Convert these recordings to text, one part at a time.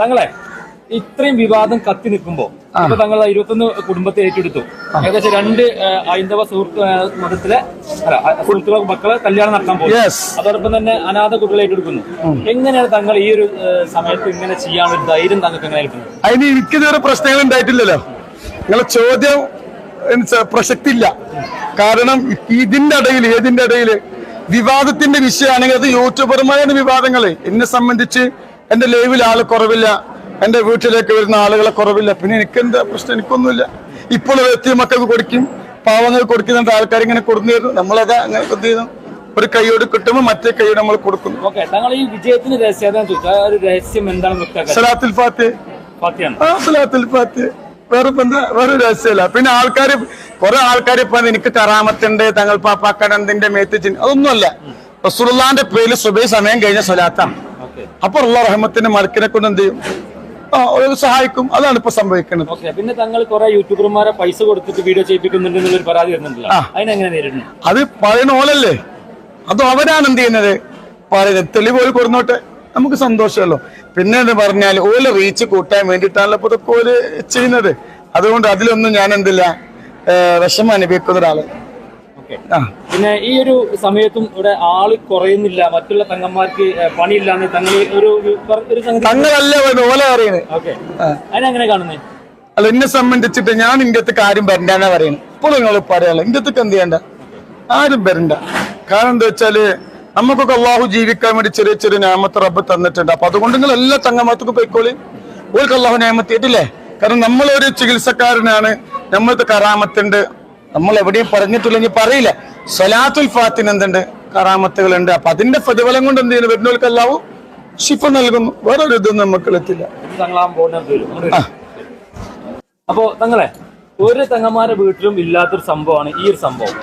തങ്ങളെ ഇത്രയും വിവാദം കത്തി നിൽക്കുമ്പോ ഇപ്പൊ തങ്ങൾ ഇരുപത്തൊന്ന് കുടുംബത്തെ ഏറ്റെടുത്തു. ഏകദേശം രണ്ട് ഹൈന്ദവ സുഹൃത്ത് മതത്തിലെ സുഹൃത്തുക്കൾ സുഹൃത്തുക്കളെ മക്കളെ കല്യാണം നടത്താൻ പോകും. അതോടൊപ്പം തന്നെ അനാഥ കുട്ടികളെ ഏറ്റെടുക്കുന്നു. എങ്ങനെയാണ് തങ്ങൾ ഈ ഒരു സമയത്ത് ഇങ്ങനെ ചെയ്യാനുള്ള ധൈര്യം തങ്ങൾക്ക് എങ്ങനെ അതിന് അതിന് എനിക്കിതുവരെ പ്രശ്നങ്ങൾ ഉണ്ടായിട്ടില്ലല്ലോ. നിങ്ങളെ ചോദ്യം പ്രസക്തി ഇല്ല. കാരണം ഇതിന്റെ ഇടയിൽ ഏതിന്റെ ഇടയിൽ വിവാദത്തിന്റെ വിഷയമാണെങ്കിൽ അത് യൂട്യൂബർമാരുടെ വിവാദങ്ങൾ. എന്നെ സംബന്ധിച്ച് എന്റെ ലൈവിൽ ആൾ കുറവില്ല. എന്റെ വീട്ടിലേക്ക് വരുന്ന ആളുകളെ കുറവില്ല. പിന്നെ എനിക്ക് എന്താ പ്രശ്നം? എനിക്കൊന്നുമില്ല. ഇപ്പോൾ എത്തിയ മക്കൾക്ക് കൊടുക്കും. പാവങ്ങൾ കൊടുക്കുന്നുണ്ട്. ആൾക്കാർ ഇങ്ങനെ കൊടുന്നു തരുന്നു. നമ്മളത് അങ്ങനെ എന്ത് ചെയ്യുന്നു ഒരു കൈയോട് കിട്ടുമ്പോൾ മറ്റേ കൈയോട് നമ്മൾ കൊടുക്കുന്നു. തങ്ങൾ ഈ വിജയത്തിന് രഹസ്യം സലാത്തുൽ ഫാത്തി. ഫാത്തിയാണ്. ആ സലാത്തുൽ ഫാത്തി. വേറെ വേറെ രഹസ്യമല്ല. പിന്നെ ആൾക്കാർ കുറെ ആൾക്കാർ ഇപ്പൊ എനിക്ക് കറാമത്തുണ്ട് തങ്ങൾ പാപ്പാക്കടന്തിന്റെ മേത്തിച്ചിൻ അതൊന്നുമല്ല. റസൂലുള്ളാന്റെ പേരിൽ സുബൈ സമയം കഴിഞ്ഞ സ്വലാത്താണ് അപ്പൊ ഉള്ള റഹ്മത്തിന്റെ മലക്കിനെ കൊണ്ട് എന്ത് ചെയ്യും? സഹായിക്കും. അതാണ് ഇപ്പൊ സംഭവിക്കുന്നത്. പിന്നെ തങ്ങൾ കുറെ യൂട്യൂബർമാരെ പൈസ കൊടുത്തിട്ട് വീഡിയോ ചെയ്യിപ്പിക്കുന്നുണ്ട് എന്നുള്ളൊരു പരാതി വരുന്നുണ്ടല്ലോ. അതിനെങ്ങനെ നേരിടുന്നു? അത് പറയുന്ന ഓലല്ലേ? അത് അവരാണ് എന്ത് ചെയ്യുന്നത്? പറയുന്നത്. തെളിവ് കൊടുന്നോട്ടെ. നമുക്ക് സന്തോഷമല്ലോ. പിന്നെ എന്ന് പറഞ്ഞാൽ ഓൽ റീച്ച് കൂട്ടാൻ വേണ്ടിയിട്ടാണല്ലോ ഇപ്പൊ ഇതൊക്കെ ഓൽ ചെയ്യുന്നത്. അതുകൊണ്ട് അതിലൊന്നും ഞാൻ എന്തില്ല. വിഷമം അനുഭവിക്കുന്ന ഒരാൾ. ഓക്കെ. പിന്നെ ഈ ഒരു സമയത്തും ഇവിടെ ആൾ കുറയുന്നില്ല മറ്റുള്ള തങ്ങന്മാർക്ക് പണിയില്ലാന്ന് തങ്ങൾ ഒരു ഒരു- തങ്ങളല്ല ഓല പറയുന്നത് അതിനെങ്ങനെ കാണുന്നേ? അല്ല എന്നെ സംബന്ധിച്ചിട്ട് ഞാൻ ഇന്ത്യത്തെ കാര്യം വരണ്ടെന്നാ പറയുന്നത് ഇപ്പോൾ നിങ്ങൾ പറയാനുള്ള ഇന്ത്യത്തേക്ക് എന്ത് ചെയ്യണ്ട? ആരും വരണ്ട. കാരണം എന്താ വെച്ചാൽ നമുക്കൊക്കെ അള്ളാഹു ജീവിക്കാൻ വേണ്ടി ചെറിയ ചെറിയ നാമത്ത് റബ്ബ് തന്നിട്ടുണ്ട്. അപ്പൊ അതുകൊണ്ട് നിങ്ങൾ എല്ലാ തങ്ങമാർക്കും പോയിക്കോളി. ഓൾക്ക് അള്ളാഹു നാമത്ത് ഇട്ടില്ലേ കാരണം നമ്മളൊരു ചികിത്സക്കാരനാണ്. നമ്മൾക്ക് കറാമത്തുണ്ട് നമ്മൾ എവിടെയും പറഞ്ഞിട്ടില്ലെങ്കിൽ പറയില്ല. സലാത്തുൽ ഫാത്തിന് എന്തുണ്ട്? കറാമത്തുകളുണ്ട്. അപ്പൊ അതിന്റെ പ്രതിഫലം കൊണ്ട് എന്ത് ചെയ്യുന്നു? വരുന്നവർക്ക് ശിഫ ഷിഫ നൽകുന്നു. വേറൊരു ഇതും ഇതൊന്നും നമുക്ക് എത്തില്ല. അപ്പോ തങ്ങളെ ഒരു തങ്ങന്മാരുടെ വീട്ടിലും ഇല്ലാത്തൊരു സംഭവമാണ് ഈ ഒരു സംഭവം.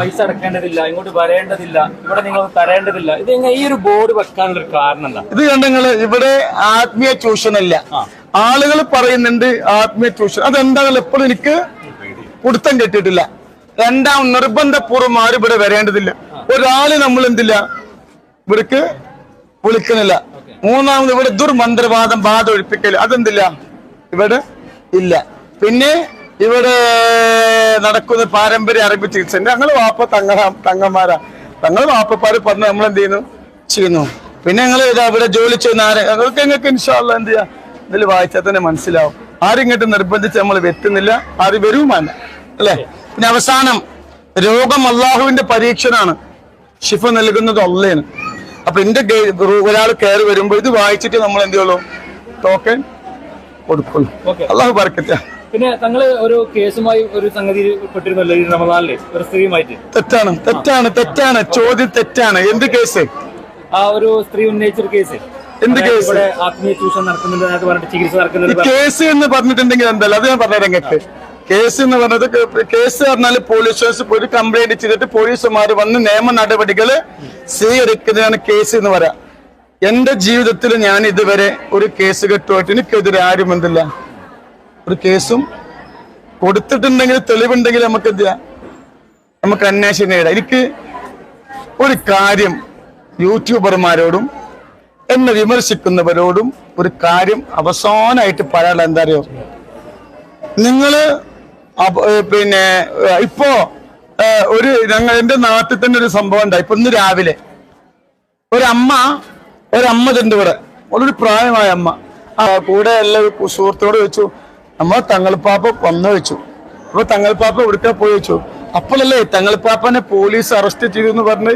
പൈസ അടക്കേണ്ടതില്ല ഇങ്ങോട്ട് വരേണ്ടതില്ല ഇവിടെ നിങ്ങൾ തരേണ്ടതില്ല. ഇത് ഈ ഒരു ബോർഡ് വെക്കാനുള്ള ഒരു കാരണം എന്താ? ഇത് കണ്ടങ്ങൾ ഇവിടെ ആത്മീയ ചൂഷണല്ല ആളുകൾ പറയുന്നുണ്ട് ആത്മീയ ചൂഷണം അതെന്താ എപ്പോഴും എനിക്ക് കൊടുത്തം കെട്ടിയിട്ടില്ല. രണ്ടാം നിർബന്ധപൂർവം ആരും ഇവിടെ വരേണ്ടതില്ല. ഒരാൾ നമ്മൾ എന്തില്ല? ഇവർക്ക് വിളിക്കുന്നില്ല മൂന്നാമത് ഇവിടെ ദുർമന്ത്രവാദം ബാധ ഒഴിപ്പിക്കൽ അതെന്തില്ല? ഇവിടെ ഇല്ല. പിന്നെ ഇവിടെ നടക്കുന്ന പാരമ്പര്യ അറബി ചികിത്സ ഞങ്ങൾ വാപ്പ തങ്ങ തങ്ങന്മാരാ. തങ്ങൾ വാപ്പപ്പാര് പറഞ്ഞ് നമ്മൾ എന്ത് ചെയ്യുന്നു? ചെയ്യുന്നു. പിന്നെ ഞങ്ങൾ ഇവിടെ ജോലി ചെയ്യുന്ന ആരെ? ഞങ്ങൾക്ക് ഞങ്ങൾക്ക് ഇൻഷാല്ല എന്ത് ചെയ്യാം? ഇതിൽ വായിച്ചാൽ തന്നെ മനസ്സിലാവും. ആരും ഇങ്ങോട്ട് നിർബന്ധിച്ച് നമ്മൾ വെത്തുന്നില്ല ആര് വരുവുമല്ല അല്ലേ? പിന്നെ അവസാനം രോഗം അള്ളാഹുവിന്റെ പരീക്ഷനാണ്. ഷിഫ നൽകുന്നത് അള്ളയാണ് അപ്പൊ എന്റെ ഒരാൾ കയറി വരുമ്പോ ഇത് വായിച്ചിട്ട് നമ്മൾ എന്ത് ചെയ്യുള്ളൂ? ടോക്കൺ കൊടുക്കുള്ളൂ. അള്ളാഹു പറക്കത്ത പിന്നെ തങ്ങൾ ഒരു കേസുമായി ഒരു സംഗതി തെറ്റാണ് തെറ്റാണ് തെറ്റാണ്. ചോദ്യം തെറ്റാണ്. എന്ത് കേസ്? ആ ഒരു സ്ത്രീ ഉന്നയിച്ചൊരു കേസ്. എന്ത് കേസ്? ആത്മീയ ചൂഷണം പറഞ്ഞിട്ട് ചികിത്സ ഈ നടക്കുന്നുണ്ട് കേസ് എന്ന് പറഞ്ഞിട്ടുണ്ടെങ്കിൽ എന്തല്ല? അത് ഞാൻ പറഞ്ഞ രംഗത്ത് കേസ് എന്ന് പറഞ്ഞത് കേസ് പറഞ്ഞാൽ പോലീസ് ഒരു കംപ്ലൈന്റ് ചെയ്തിട്ട് പോലീസുമാർ വന്ന് നിയമ നടപടികൾ സ്വീകരിക്കുന്നതാണ് കേസ് എന്ന് പറയാം. എന്റെ ജീവിതത്തിൽ ഞാൻ ഇതുവരെ ഒരു കേസ് കെട്ടുമായിട്ട് എനിക്കെതിരെ ആരും എന്തില്ല. ഒരു കേസും കൊടുത്തിട്ടുണ്ടെങ്കിൽ തെളിവുണ്ടെങ്കിൽ നമുക്ക് എന്ത് നമുക്ക് അന്വേഷണം നേടാം. എനിക്ക് ഒരു കാര്യം യൂട്യൂബർമാരോടും എന്നെ വിമർശിക്കുന്നവരോടും ഒരു കാര്യം അവസാനമായിട്ട് പറയാനുള്ള എന്താ അറിയോ? നിങ്ങൾ പിന്നെ ഇപ്പോ ഒരു ഞങ്ങൾ എന്റെ നാട്ടിൽ തന്നെ ഒരു സംഭവം ഉണ്ടായി. ഇപ്പൊ ഇന്ന് രാവിലെ ഒരമ്മ ഒരമ്മ ഉണ്ട് ഇവിടെ. വളരെ പ്രായമായ അമ്മ. ആ കൂടെ എല്ലാ സുഹൃത്തോട് വെച്ചു അമ്മ പാപ്പ വന്നു വെച്ചു അപ്പൊ പാപ്പ എവിടുക്കാ പോയി വെച്ചു അപ്പോഴല്ലേ പാപ്പനെ പോലീസ് അറസ്റ്റ് ചെയ്തു എന്ന് പറഞ്ഞ്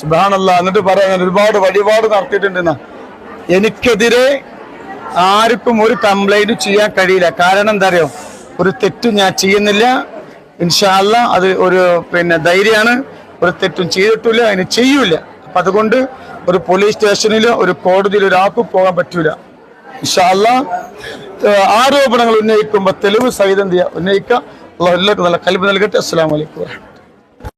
സുബാനല്ല എന്നിട്ട് പറയാൻ ഒരുപാട് വഴിപാട് നടത്തിയിട്ടുണ്ടെന്ന്. എനിക്കെതിരെ ആർക്കും ഒരു കംപ്ലൈന്റ് ചെയ്യാൻ കഴിയില്ല. കാരണം എന്താ അറിയോ? ഒരു തെറ്റും ഞാൻ ചെയ്യുന്നില്ല. ഇൻഷാല്ല അത് ഒരു പിന്നെ ധൈര്യമാണ്. ഒരു തെറ്റും ചെയ്തിട്ടില്ല അതിന് ചെയ്യൂല അപ്പൊ അതുകൊണ്ട് ഒരു പോലീസ് സ്റ്റേഷനിലോ ഒരു കോടതിയിലോ ഒരാൾക്കും പോകാൻ പറ്റൂല. ഇൻഷാല്ല ആരോപണങ്ങൾ ഉന്നയിക്കുമ്പോൾ തെളിവ് സഹിതം ചെയ്യുക ഉന്നയിക്കുക. അള്ളാഹു എല്ലാവർക്കും നല്ല കൽബ് നൽകട്ടെ. അസ്സാം വലൈക്കും